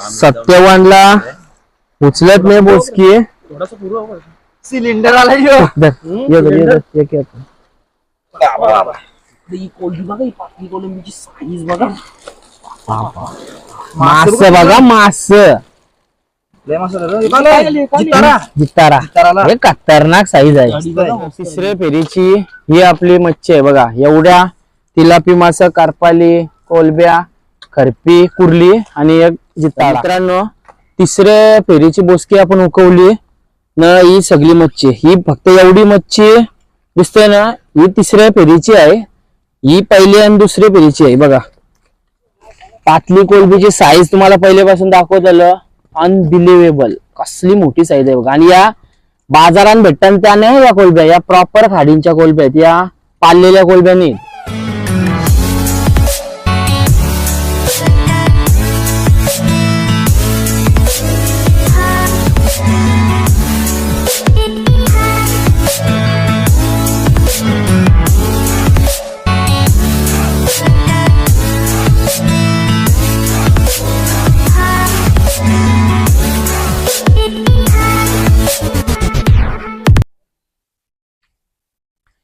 सत्यवानला उचलत नाही बोसकी सिलेंडर आला कोलंबीची साईज बघा. मास बघा. मास. जितारा. जितारा. जिताराला. हे खतरनाक साईज आहे. तिसऱ्या फेरीची ही आपली मच्छी आहे बघा. एवढ्या तिलापी मास कारपाली कोलब्या खरपी कुर्ली आणि एक जितारा मित्रांनो तिसऱ्या फेरीची बोसकी आपण उकवली न ही सगळी मच्छी. ही फक्त एवढी मच्छी दिसते ना ही तिसऱ्या फेरीची आहे. ही पहिली आणि दुसऱ्या फेरीची आहे बघा. पातली कोलबीची साईज तुम्हाला पहिल्यापासून दाखवत आलं अनबिलिव्हेबल कसली मोठी साईज आहे बघा. आणि या बाजारात भेटतात त्या नाही या कोलब्या या प्रॉपर खाडींच्या कोलब्या आहेत. या पाळलेल्या कोलब्या नाही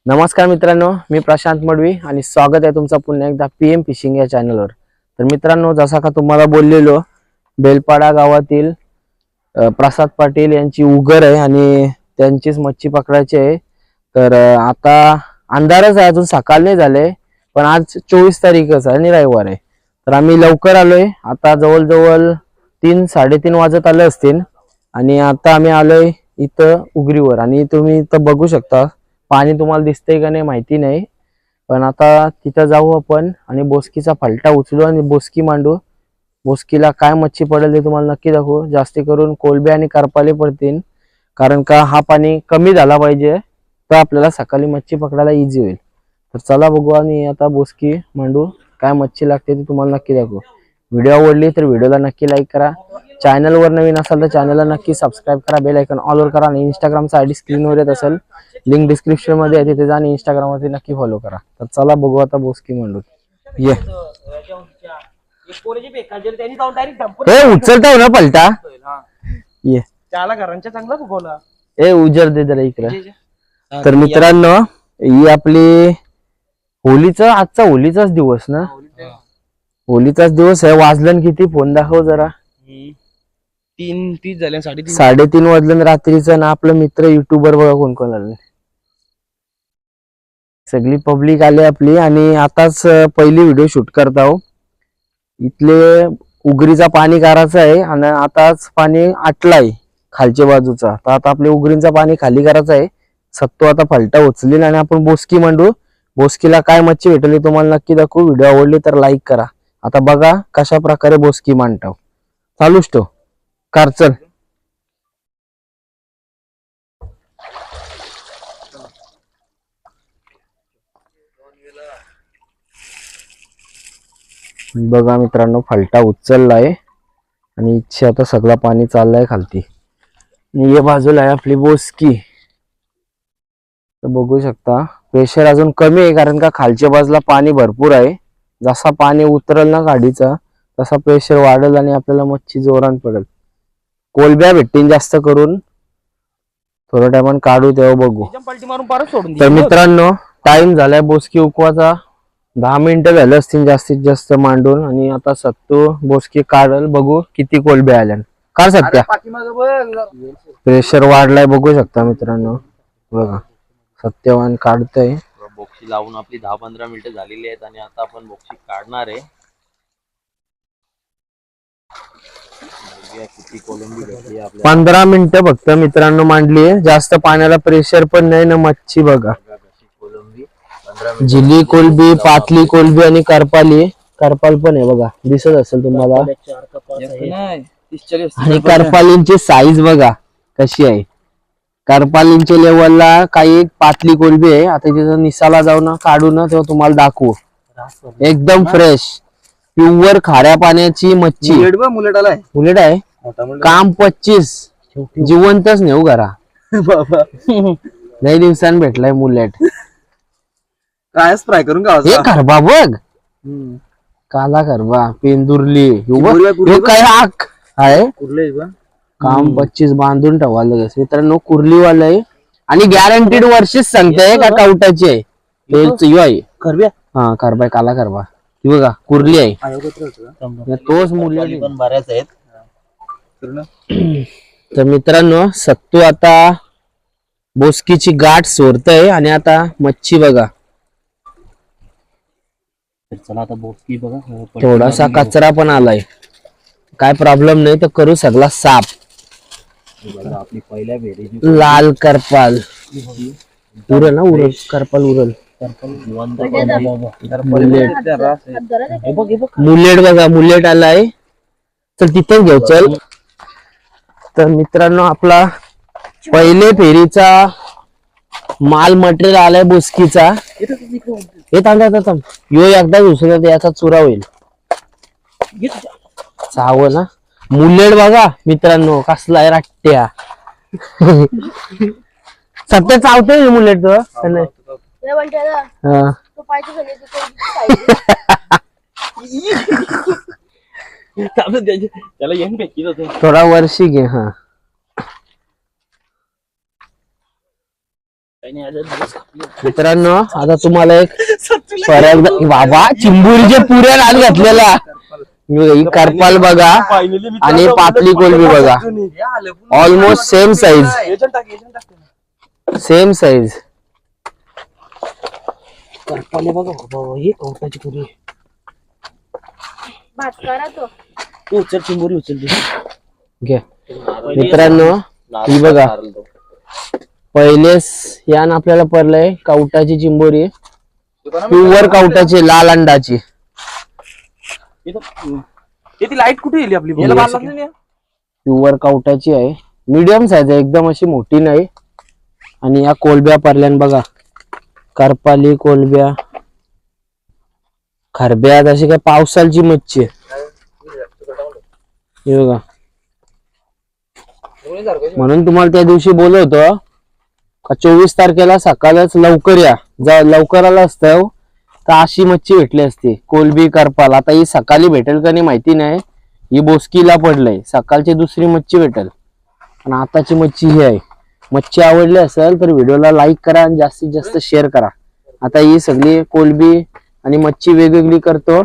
नमस्कार मित्रांनो मी प्रशांत मडवी आणि स्वागत आहे तुमचं पुन्हा एकदा पी एम फिशिंग या चॅनलवर. तर मित्रांनो जसा का तुम्हाला बोललेलो बेलपाडा गावातील प्रसाद पाटील यांची उगर आहे आणि त्यांचीच मच्छी पकडायची आहे. तर आता अंधारच आहे अजून सकाळ नाही झाले पण आज चोवीस तारीखच आहे आणि रविवार आहे. तर आम्ही लवकर आलोय. आता जवळजवळ तीन साडेतीन वाजत आले असतील आणि आता आम्ही आलोय इथं उगरीवर आणि तुम्ही इथं बघू शकता. पाणी तुम्हाला दिसतंय का नाही माहिती नाही. पण आता तिथं जाऊ आपण आणि बोसकीचा फलटा उचलू आणि बोसकी मांडू. बोसकीला काय मच्छी पडेल ते तुम्हाला नक्की दाखवू. जास्ती करून कोलबे आणि करपाले पडतील. कारण का हा पाणी कमी झाला पाहिजे तर आपल्याला सकाळी मच्छी पकडायला इझी होईल. तर चला बघू आणि आता बोसकी मांडू. काय मच्छी लागते ते तुम्हाला नक्की दाखवू. व्हिडिओ आवडली तर व्हिडिओला नक्की लाईक करा. चॅनलवर नवीन असाल तर चॅनलला नक्की सबस्क्राईब करा बेल आयकॉन ऑलवर करा आणि इंस्टाग्रामचा आयडी स्क्रीनवर येत असेल लिंक डिस्क्रिप्शनमध्ये आहे तिथे जा आणि इंस्टाग्राम वरती नक्की फॉलो करा. तर चला बघू आता बोसकी मांडू ये. त्यांनी जाऊन डायरेक्ट ए उचलता हो ना पलटा? ये. त्याला घरांच्या चांगला फुगवला ए उजर दे जरा इकडे. तर मित्रांनो ही आपली होलीचा आजचा होलीचाच दिवस ना? होलीचाच दिवस आहे वाजलं किती? फोन दाखव जरा. तीन तीस झाले साडेतीन साडेतीन वाजलं रात्रीचं ना आपलं मित्र युट्यूबर बघा कोण कोण आले. सगळी पब्लिक आली आपली आणि आताच पहिली व्हिडिओ शूट करत आहो. इथले उगरीचा पाणी करायचं आहे आणि आताच पाणी आटलाय खालच्या बाजूचा. तर आता आपल्या उगरींचा पाणी खाली करायचं आहे. सत्तो आता फलटा उचलील आणि आपण बोसकी मांडू. बोसकीला काय मच्छी भेटली तुम्हाला नक्की दाखवू. व्हिडिओ आवडली तर लाईक करा. आता बघा कशा प्रकारे बोसकी मांडतो चालूच तो कार चल. बघा मित्रांनो फलटा उचललाय. आणि इच्छा आता सगळा पाणी चाललाय खालती. आणि या बाजूला आहे आपली बोसकी. तर बघू शकता प्रेशर अजून कमी आहे कारण का खालच्या बाजूला पाणी भरपूर आहे. जसा पाणी उतरल ना गाडीचा तसा प्रेशर वाढेल आणि आपल्याला मच्छी जोरान पडेल. कोलब्या भेटतील जास्त करून. थोड्या टायमान काढू तेव्हा बघू. पलटी मारून परत सोडून तर. मित्रांनो टाइम झालाय बोसकी उकवाचा दहा मिनिटं झाले असतील जास्तीत जास्त मांडून आणि आता सत्तू बोसकी काढल. बघू किती कोलब्या आल्या का सत्या. प्रेशर वाढलाय बघू शकता मित्रांनो. बघा सत्यवान काढतय. बोक्षी लावून आपली दहा पंधरा मिनिटं झालेली आहेत आणि आता आपण बोक्षी काढणार आहे बघूया किती कोलंबी भेटली आपल्याला पंधरा मिनिटं फक्त मित्रांनो मांडली जास्त पाण्याला प्रेशर पण नाही ना मच्छी बघा. जिली कोलबी पातली कोलबी आणि करपाली करपाल पण आहे बघा. दिसत असेल तुम्हाला. आणि करपालींची साईज बघा कशी आहे. करपालींच्या लेवलला काही पातली कोलबी आहे. आता तिथं निसाला जाऊ ना काढू ना तेव्हा तुम्हाला दाखवू. एकदम फ्रेश प्युअर खाऱ्या पाण्याची मच्छी. मुलेट आहे? काम पच्चीस. जिवंतच नेऊ घरा. बाबा. लई दिवसांनी भेटलाय मुलेट. काय फ्राय करून हे खरबा बघ. काला खरबा पेंदुरली. काय आक आहे कुर्ले काम पच्चीस बांधून ठेवा लगेच. मित्रांनो कुर्लीवाला आहे. आणि गॅरंटीड वर्षीच सांगताय का काउटाची आहे. हे करब्या हा काला करबा ही बघा कुर्ली आहे. तोच खाली पण बऱ्याच आहेत. तर मित्रांनो सत्तू आता बोसकीची गाठ सोडतय आणि आता मच्छी बघा. चला आता बोसकी बघा. हो, थोडासा. कचरा पण आलाय. काय प्रॉब्लेम नाही तर करू सगळा साफ बघा, आपली पहिल्या लाल करपाल. उरल ना उरल. करपाल उरल. मुलेट बघ बघ मुलेट बघा मुलेट आलाय. तर तिथेच घेऊ चल. तर मित्रांनो आपला पहिले फेरीचा माल मटेरियल आलाय बुसकीचा. हे थांब. यो एकदा दुसऱ्या याचा चुरा होईल. चाव ना. मुलेट बघा मित्रांनो कसला आहे राट्ट्या सत्य चावतोय मुलेट तो. का त्याला येऊन फेकीत होते थोडा वर्षी घे हा काही नाही आलं, दिवस कापले. मित्रांनो आता तुम्हाला एक परत बाबा चिंबुरीचे पुऱ्या रात घातलेला ही करपाल बघा आणि पातली कोलबी बघा almost same size same size करपाले बघा बाबा, हे कवटाची पुरी तू उचल चिंबोरी उचल ती. घे. मित्रांनो ही बघा. पहिलेच यान आपल्याला पडलंय कावटाची चिंबोरी. प्युअर कावटाची लाल अंडाची. हे ती लाइट कुठे गेली आपली? प्युअर कावटाची आहे. मीडियम साईज आहे एकदम अशी मोठी नाही. आणि या कोलब्या परल्यान बघा. करपाली कोलब्या. खरब्या अशी काय पावसालची मच्छी आहे. हे बघा. म्हणून तुम्हाला त्या दिवशी बोलवतो का चोवीस तारखेला सकाळच लवकर या. जा लवकर आला असतं तर अशी मच्छी भेटली असती. कोलबी करपाल. आता ही सकाळी भेटेल का नाही माहिती नाही. ही बोसकीला पडलंय. सकाळची दुसरी मच्छी भेटेल. आणि आताची मच्छी ही आहे. मच्छी आवडली असेल तर व्हिडिओला लाईक करा आणि जास्तीत जास्त शेअर करा. आता ही सगळी कोलबी आणि मच्छी वेगवेगळी करतो.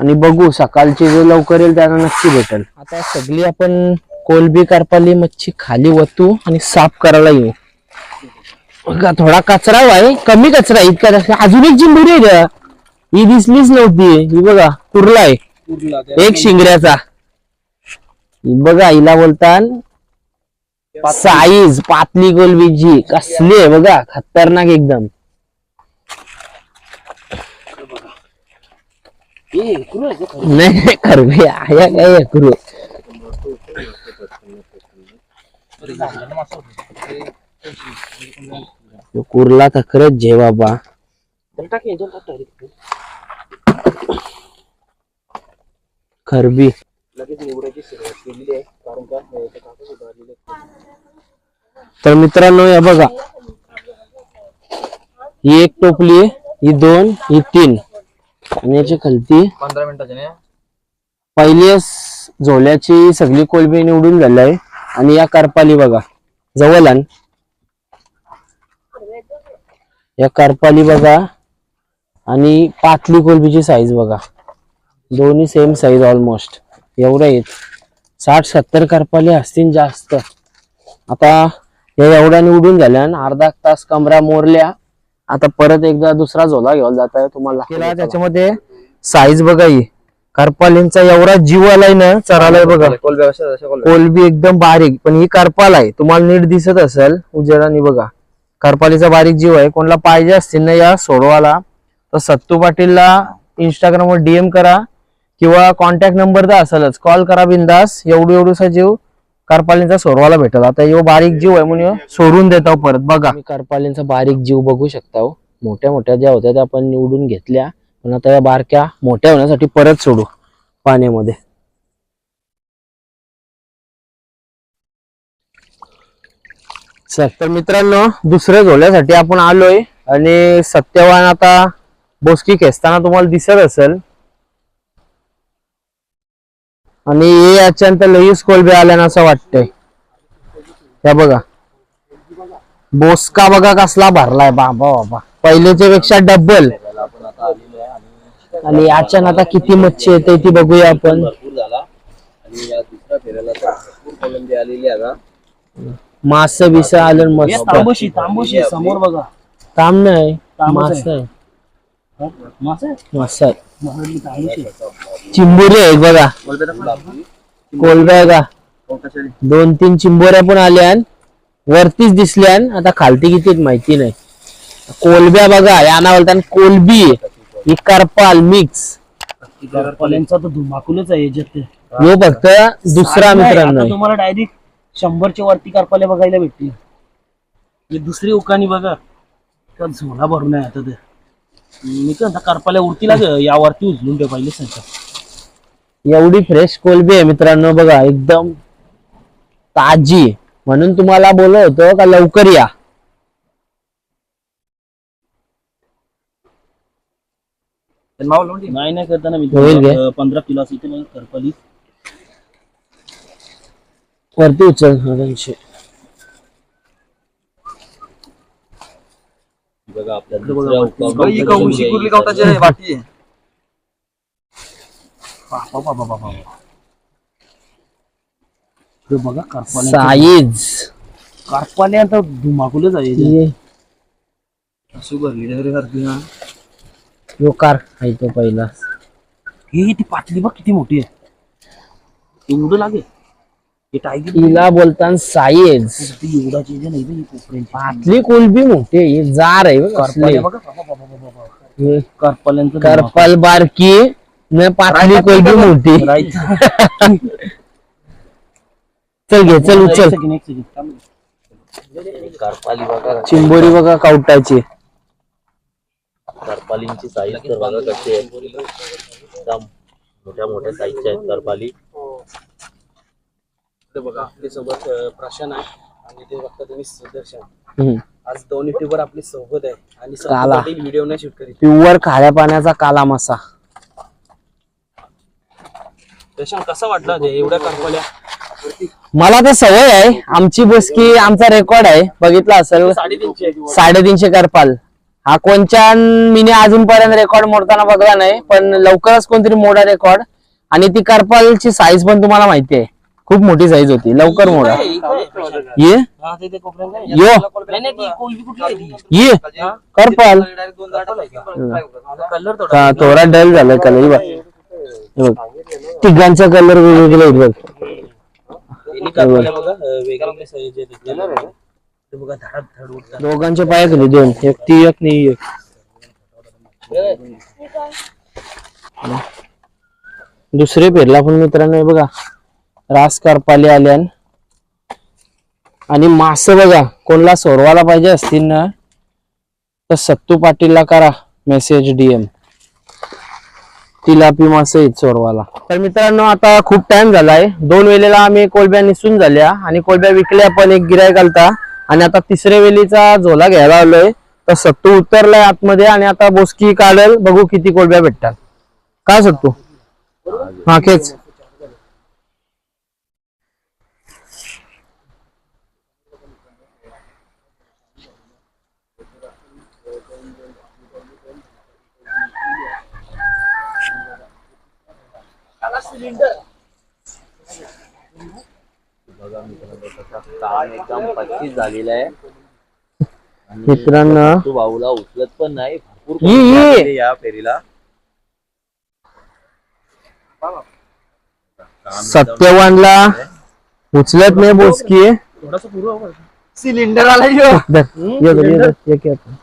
आणि बघू सकाळची जे लवकर येईल त्यांना नक्की भेटेल. आता सगळी आपण कोलबी करपाली मच्छी खाली वतू आणि साफ करायला येऊ. बघा थोडा कचरा आहे कमी कचरा आहे, इतका जास्त. अजून एक चिंबुरी आहे का? ही दिसलीच नव्हती ही बघा कुर्ला आहे एक शिंगऱ्याचा. ही बघा हिला बोलतात साईज पातली कोलबीची कसली आहे बघा खतरनाक एकदम. नाही नाही, करबी आया काय करू? कुर्ला तर खरंच जे बाबा. खरबी तर मित्रांनो या बघा. ही एक टोपली ही दोन ही तीन. आणि याची खालती पंधरा मिनिटाचे पहिली झोल्याची सगळी कोलबी निवडून झाली आहे आणि या करपाली बघा जवळ आण. या करपाली बघा आणि पातली कोलबीची साईज बघा. दोन्ही सेम साईज ऑलमोस्ट एवढ्या आहेत. साठ सत्तर करपाली असतील जास्त. आता या एवढ्या निवडून झाल्या आणि अर्धा तास कमरा मोरल्या. आता परत एकदा दुसरा झोला घेऊन जात आहे तुम्हाला. त्याच्यामध्ये साईज बघा ही. करपालींचा एवढा जीव आलाय ना चरालाय बघा. कोलबी एकदम बारीक. पण ही करपाल आहे. तुम्हाला नीट दिसत असेल उजेडाने बघा. करपालीचा बारीक जीव आहे. कोणाला पाहिजे असतील ना या सोडवाला तर सत्तू पाटीलला इंस्टाग्रामवर डीएम करा किंवा कॉन्टॅक्ट नंबर तर असेलच. कॉल करा बिंदास. एवढू एवढूसा जीव करपालींचा सोरवाला भेटेल. आता यो बारीक जीव आहे म्हणून सोडून देतो परत. बघा. मी करपालींचा बारीक जीव बघू शकता हो. मोठ्या मोठ्या ज्या होत्या त्या आपण निवडून घेतल्या. पण आता या बारक्या मोठ्या होण्यासाठी परत सोडू पाण्यामध्ये. चल. तर मित्रांनो दुसऱ्या झोल्यासाठी आपण आलोय. आणि सत्यवान आता बोसकी खेचताना तुम्हाला दिसत असेल. आणि हे याच्यानंतर लईच कोलबे आल्यानं असं वाटतंय. हे बघा. बोसका बघा कसला भरलाय बाबा बाबा. पहिल्याच्या पेक्षा डबल आणि याच्यान आता किती मच्छी येते ती बघूया आपण. मास बिस आलं मस्त. तांबूशी तांबूशी समोर बघा. काम नाही मास आहे. मासे मास आहे चिंबोरी आहे बघा. कोलब्या का दोन तीन चिंबोऱ्या पण आल्या वरतीच दिसल्या आता खालती किती माहिती नाही. कोलब्या बघा यांना बोलतात कोलबी ही करपाल मिक्स. तर धुमाकूलच आहे याच्यात ते. यो फक्त दुसरा मित्रांनो. तुम्हाला डायरेक्ट शंभरच्या वरती करपाले बघायला भेटतील. हे दुसरी उकानी बघा. का झोला भरून आहे आता ते. मी काय म्हणता करपाल्या उरतीला ग यावरती उचलून ठेव पहिले सांगता एवढी फ्रेश कोलबी आहे मित्रांनो बघा एकदम ताजी म्हणून तुम्हाला बोलत होतो का लवकर या. नाही नाही करताना मी होईल काय? अं, पंधरा किलो असं इथे करपाली वरती उचल हा, दोनशे. आहे. कुर्ली गवताची आहे, आहे. हे बघा साईज. आता धुमाकूलच आहे अशी भरली सारखी ना. यो कार आहे तो पहिला. ही ती पाटली बघ किती मोठी आहे. एवढं लागे. टायगर तिला बोलतात साईज ही पातली कोलबी मोठी आहे, ही जार आहे करपाल्यांचं करपल बारकी न पातली कोलबी मोठी. चल घे चल उचल. करपाली बघा. चिंबोरी बघा कावटाची करपालींची साईज तर बघा कशी आहे. एकदम मोठ्या मोठ्या साईजच्या आहेत करपाली. बघा आपल्यासोबत प्रशांत आहे आणि ते बघता तुम्ही सुदर्शन. हम्म. आज दोन युट्यूबर आपली सोबत आहे आणि काला. व्हिडिओ नाही शूट करीत. प्युअर खाऱ्या पाण्याचा काला मासा. प्रशांत कसा वाटला ते एवढ्या करपाल्या मला तर सवय आहे. आमची बसकी आमचा रेकॉर्ड आहे. बघितला असेल. साडेतीनशे साडेतीनशे करपाल. हा कोणच्या मीने अजूनपर्यंत रेकॉर्ड मोडताना बघला नाही पण लवकरच कोणतरी मोडा रेकॉर्ड. आणि ती करपालची साईज पण तुम्हाला माहिती आहे. खूप मोठी साईज होती. लवकर मोडा. ये. हा? यो? ये करपाल. थोडा. हा थोडा डल झालाय कलर बघ. तिघांचा कलर वेगवेगळे आहेत बघ. यांनी करपाल्या बघा अं, वेगवेगळे साईज आहेत. त्याच्यात. ते बघा धड धड उडतात. दोघांचे पाय खाली दोन. एक ती एक नाही एक. दुसरे पेरला पण मित्रांनो बघा. रास करपाले आल्यान आणि मास बघा कोणला सोडवायला पाहिजे असतील ना तर सत्तू पाटीलला करा मेसेज डीएम तिलापी मासे आहेत तर मित्रांनो आता खूप टाइम झालाय. दोन वेळेला आम्ही कोलब्या निसून झाल्या आणि कोलब्या विकल्या पण एक गिराय घालता आणि आता तिसऱ्या वेलीचा झोला घ्यायला आलोय. तर सत्तू उतरलाय आतमध्ये आणि आता बोसकी काढल. बघू किती कोलब्या भेटतात. काय सत्तू? हा बघा मित्रांनो त्याचा कान एकदम पच्चीस झालेला आहे. आणि मित्रांनो. तो भाऊला उचलत पण नाही. भरपूर ये, फेरीला. सत्यवानला उचलत नाही बोसकी थोडासा पूर्व सिलेंडर आला यो धर, ये धर, ये धर, ये घे आता.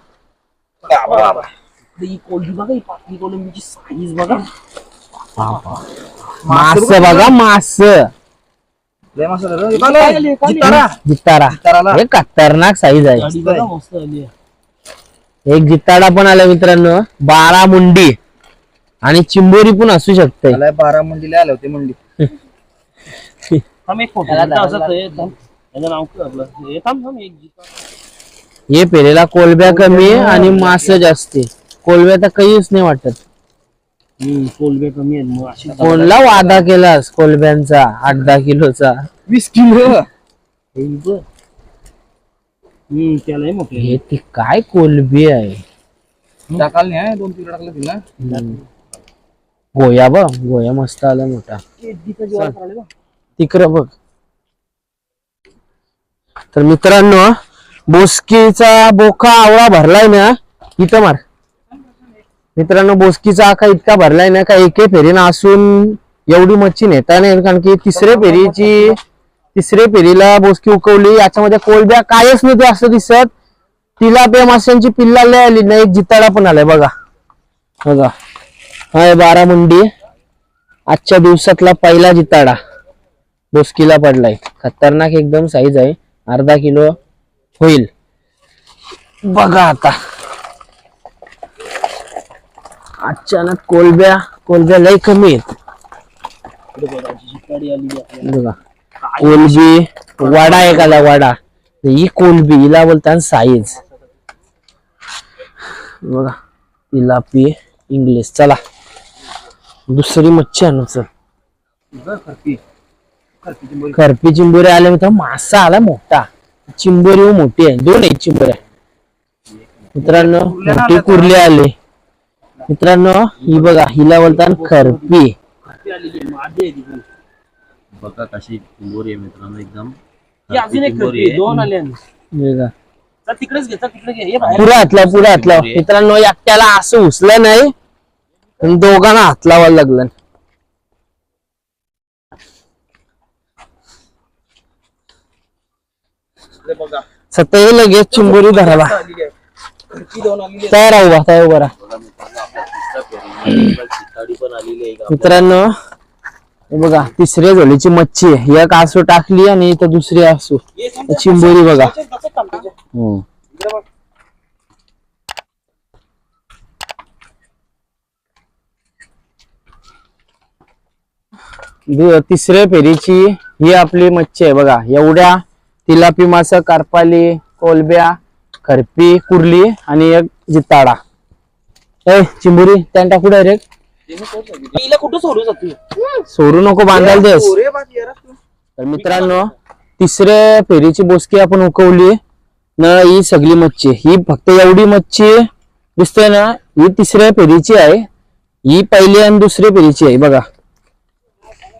ही बघा ही पातळी कोलंबीची साईज बघा. मास बघा मास. हे खतरनाक साईज आहे. आहे. एक जिताडा पण आला मित्रांनो. बारा मुंडी. आणि चिंबोरी पण असू शकते. बारा मंडीला आले होते मंडी. हे पेरेला कोलब्या कमी आणि मास जास्त. आहे. कोलब्या तर काहीच नाही वाटत. कोलबे कमी आहेत मग अशी कोणला वादा केलास? कोलब्यांचा आठ दहा किलोचा. वीस किलो? हे बघ. हम्म त्यालाही मोठे हे ती काय कोलबी आहे? टाकाल नाही दोन किलो टाकलं तिला? गोया बघ गोया मस्त आला मोठा. तिकडं बघ. तर मित्रांनो बोसकीचा बोका आवळा भरलाय ना? इथं मार. मित्रांनो बोसकीचा आका इतका भरलाय ना का एके फेरीनं असून एवढी मच्छी नेता नाही कारण की तिसऱ्या फेरीची तिसऱ्या फेरीला बोसकी उकवली. याच्यामध्ये कोलब्या कायच नव्हती असं दिसत. तिला बे माशांची पिल्ला लय आली ना एक जिताडा पण आलाय बघा. बघा. हाय बारा मुंडी. आजच्या दिवसातला पहिला जिताडा बोसकीला पडलाय. खतरनाक एकदम साईज आहे. अर्धा किलो होईल. बघा आता. अचानक कोलब्या कोलब्या लय कमी आहेत. बघा कोलबी वाडा एखादा वाडा. ही कोलबी हिला बोलतात साईज. बघा तिलापी इंग्लिश. चला. दुसरी मच्छी आणू चल. खरपी. करपी चिंबोरी आले तर मासा आला मोठा. चिंबोरी मोठी आहे. दोन आहेत चिंबोऱ्या. मित्रांनो मोठी कुर्ली आली. मित्रांनो ही बघा हिला बोलतात खरपी. बघा कशी चिंबोरी आहे मित्रांनो एकदम तिकडेच घे हातला पुढे हातला. मित्रांनो एकट्याला असं उचलं नाही पण दोघांना हात लावायला लागलं. बघा सतही लगेच चिंबोरी धरावा. तयार बा तयार उभा राहा. बघा मित्रांनो पण आलेली आहे मित्रांनो हे बघा तिसऱ्या झोलीची मच्छी आहे. एक आसू टाकली आणि इथं दुसरी आसू. चिंबोरी बघा. हो. हम्म. तिसऱ्या फेरीची ही आपली मच्छी आहे बघा. एवढ्या तिलापी मास करपाली कोलब्या खरपी कुर्ली आणि एक जिताडा. ए चिंबुरी त्यान टाकू डायरेक्ट कुठं सोडू सोडू नको बांधायला देस. तर मित्रांनो तिसऱ्या फेरीची बोसकी आपण उकवली. ना ही सगळी मच्छी ही फक्त एवढी मच्छी दिसते ना ही तिसऱ्या फेरीची आहे. ही पहिली आणि दुसरी फेरीची आहे बघा.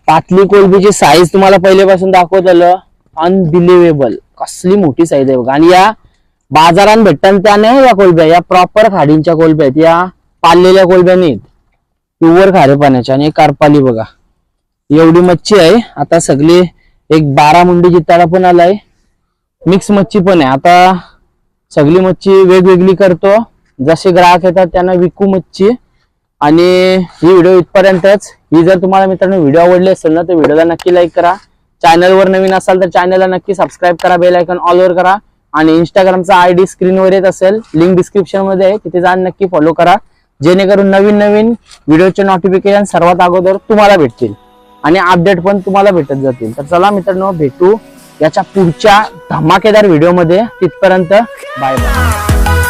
पातली कोलबीची साईज तुम्हाला पहिल्यापासून दाखवत आलं अनबिलिव्हेबल कसली मोठी साईज आहे बघा. आणि या बाजारात भेटतात त्या नाही या कोलब्या या प्रॉपर खाडींच्या कोलब्या आहेत. या पाळलेल्या कोलब्या नाहीत. प्युअर खारे पाण्याच्या आणि एक कारपाली बघा. एवढी मच्छी आहे. आता सगळी एक बारा मुंडी जिताडा पण आलाय. मिक्स मच्छी पण आहे. आता सगळी मच्छी वेगवेगळी करतो. जसे ग्राहक येतात त्यांना विकू मच्छी. आणि ही व्हिडिओ इथपर्यंतच. ही जर तुम्हाला मित्रांनो व्हिडिओ आवडली असेल ना तर व्हिडिओला नक्की लाईक करा. चॅनलवर नवीन असाल तर चॅनलला नक्की सबस्क्राईब करा. बेल आयकॉन ऑलवर करा. आणि इंस्टाग्रामचा आय डी स्क्रीनवर येत असेल लिंक डिस्क्रिप्शनमध्ये आहे तिथे जाऊन नक्की फॉलो करा. जेणेकरून नवीन नवीन व्हिडिओचे नोटिफिकेशन सर्वात अगोदर तुम्हाला भेटतील. आणि अपडेट पण तुम्हाला भेटत जातील. तर चला मित्रांनो भेटू याच्या पुढच्या धमाकेदार व्हिडिओमध्ये तिथपर्यंत बाय बाय